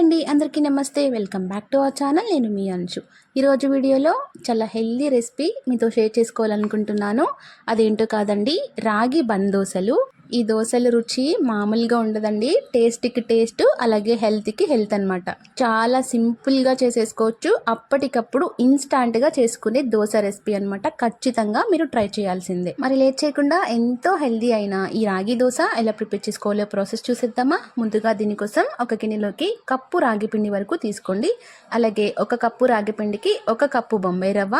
అండి అందరికీ నమస్తే. Welcome back to our channel నేను మీ అంశు. ఈరోజు వీడియోలో చాలా హెల్దీ రెసిపీ మీతో షేర్ చేసుకోవాలనుకుంటున్నాను. అదేంటో కాదండి రాగి బందోసలు ఈ దోశల రుచి మామూలుగా ఉండదండి. టేస్ట్కి టేస్ట్ అలాగే హెల్త్కి హెల్త్ అనమాట చాలా సింపుల్గా చేసేసుకోవచ్చు. అప్పటికప్పుడు ఇన్స్టాంట్గా చేసుకునే దోశ రెసిపీ అనమాట ఖచ్చితంగా మీరు ట్రై చేయాల్సిందే. మరి లేట్ చేయకుండా ఎంతో హెల్దీ అయిన ఈ రాగి దోశ ఎలా ప్రిపేర్ చేసుకోవాలో ప్రాసెస్ చూసేద్దామా? ముందుగా దీనికోసం ఒక గిన్నెలోకి కప్పు రాగి పిండి వరకు తీసుకోండి. అలాగే ఒక కప్పు రాగి పిండికి ఒక కప్పు బొంబాయి రవ్వ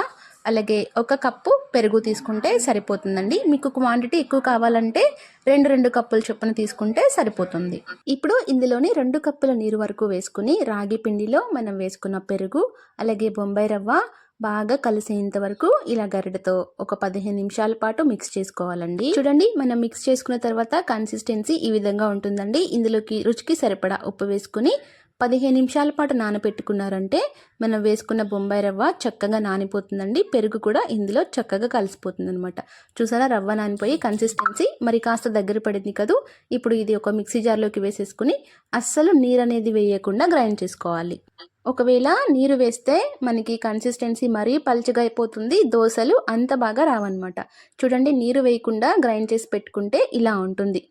అలాగే ఒక కప్పు పెరుగు తీసుకుంటే సరిపోతుందండి. మీకు క్వాంటిటీ ఎక్కువ కావాలంటే రెండు రెండు కప్పుల చొప్పున తీసుకుంటే సరిపోతుంది. ఇప్పుడు ఇందులోని రెండు కప్పుల నీరు వరకు వేసుకుని రాగి పిండిలో మనం వేసుకున్న పెరుగు అలాగే బొంబాయి రవ్వ బాగా కలిసేంత వరకు ఇలా గరిటతో ఒక పదిహేను నిమిషాల పాటు మిక్స్ చేసుకోవాలండి. చూడండి మనం మిక్స్ చేసుకున్న తర్వాత కన్సిస్టెన్సీ ఈ విధంగా ఉంటుందండి. ఇందులోకి రుచికి సరిపడా ఉప్పు వేసుకుని పదిహేను నిమిషాల పాటు నానబెట్టుకున్నారంటే మనం వేసుకున్న బొంబాయి రవ్వ చక్కగా నానిపోతుందండి. పెరుగు కూడా ఇందులో చక్కగా కలిసిపోతుంది అనమాట చూసారా? రవ్వ నానిపోయి కన్సిస్టెన్సీ మరి కాస్త దగ్గర పడింది కదూ? ఇప్పుడు ఇది ఒక మిక్సీ జార్లోకి వేసేసుకుని అస్సలు నీరు అనేది వేయకుండా గ్రైండ్ చేసుకోవాలి. ఒకవేళ నీరు వేస్తే మనకి కన్సిస్టెన్సీ మరీ పలుచగా అయిపోతుంది. దోశలు అంత బాగా రావన్నమాట. చూడండి నీరు వేయకుండా గ్రైండ్ చేసి పెట్టుకుంటే ఇలా ఉంటుంది.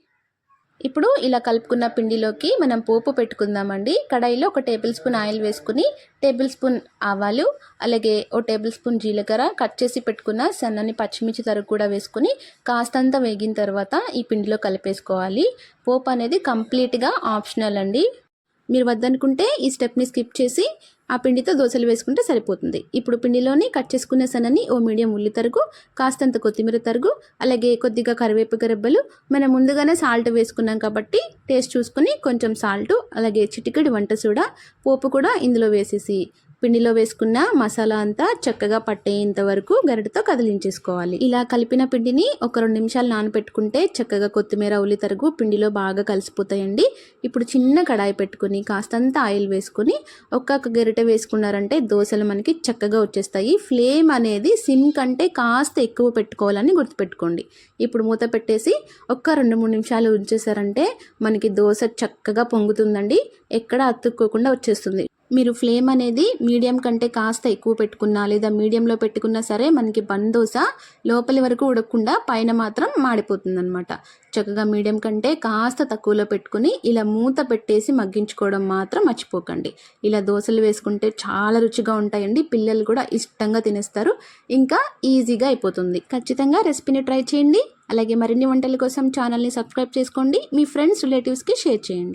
ఇప్పుడు ఇలా కలుపుకున్న పిండిలోకి మనం పోపు పెట్టుకుందామండి. కడాయిలో ఒక టేబుల్ స్పూన్ ఆయిల్ వేసుకుని టేబుల్ స్పూన్ ఆవాలు అలాగే ఓ టేబుల్ స్పూన్ జీలకర్ర కట్ చేసి పెట్టుకున్న సన్నని పచ్చిమిర్చి తరుగు కూడా వేసుకుని కాస్తంత వేగిన తర్వాత ఈ పిండిలో కలిపేసుకోవాలి. పోపు అనేది కంప్లీట్గా ఆప్షనల్ అండి. మీరు వద్దనుకుంటే ఈ స్టెప్ని స్కిప్ చేసి ఆ పిండితో దోశలు వేసుకుంటే సరిపోతుంది. ఇప్పుడు పిండిలోని కట్ చేసుకున్న సన్నని ఓ మీడియం ఉల్లి తరుగు కాస్తంత కొత్తిమీర తరుగు అలాగే కొద్దిగా కరివేపు గరెబ్బలు మనం ముందుగానే సాల్ట్ వేసుకున్నాం కాబట్టి టేస్ట్ చూసుకుని కొంచెం సాల్ట్ అలాగే చిటికెడు వంట సూడా పోపు కూడా ఇందులో వేసేసి పిండిలో వేసుకున్న మసాలా అంతా చక్కగా పట్టేంత వరకు గరిటతో కదిలించేసుకోవాలి. ఇలా కలిపిన పిండిని ఒక రెండు నిమిషాలు నానబెట్టుకుంటే చక్కగా కొత్తిమీర ఉల్లి తరుగు పిండిలో బాగా కలిసిపోతాయండి. ఇప్పుడు చిన్న కడాయి పెట్టుకుని కాస్తంత ఆయిల్ వేసుకుని ఒక్కొక్క గరిటె వేసుకున్నారంటే దోశలు మనకి చక్కగా వచ్చేస్తాయి. ఫ్లేమ్ అనేది సిమ్ కంటే కాస్త ఎక్కువ పెట్టుకోవాలని గుర్తుపెట్టుకోండి. ఇప్పుడు మూత పెట్టేసి ఒక్క రెండు మూడు నిమిషాలు ఉంచేసారంటే మనకి దోశ చక్కగా పొంగుతుందండి. ఎక్కడ అతుక్కోకుండా వచ్చేస్తుంది. మీరు ఫ్లేమ్ అనేది మీడియం కంటే కాస్త ఎక్కువ పెట్టుకున్నా లేదా మీడియంలో పెట్టుకున్నా సరే మనకి బందోస లోపలి వరకు ఉడకకుండా పైన మాత్రం మాడిపోతుంది అనమాట చక్కగా మీడియం కంటే కాస్త తక్కువలో పెట్టుకుని ఇలా మూత పెట్టేసి మగ్గించుకోవడం మాత్రం మర్చిపోకండి. ఇలా దోశలు వేసుకుంటే చాలా రుచిగా ఉంటాయండి. పిల్లలు కూడా ఇష్టంగా తినేస్తారు. ఇంకా ఈజీగా అయిపోతుంది. ఖచ్చితంగా రెసిపీని ట్రై చేయండి. అలాగే మరిన్ని వంటల కోసం ఛానల్ని సబ్స్క్రైబ్ చేసుకోండి. మీ ఫ్రెండ్స్ రిలేటివ్స్కి షేర్ చేయండి.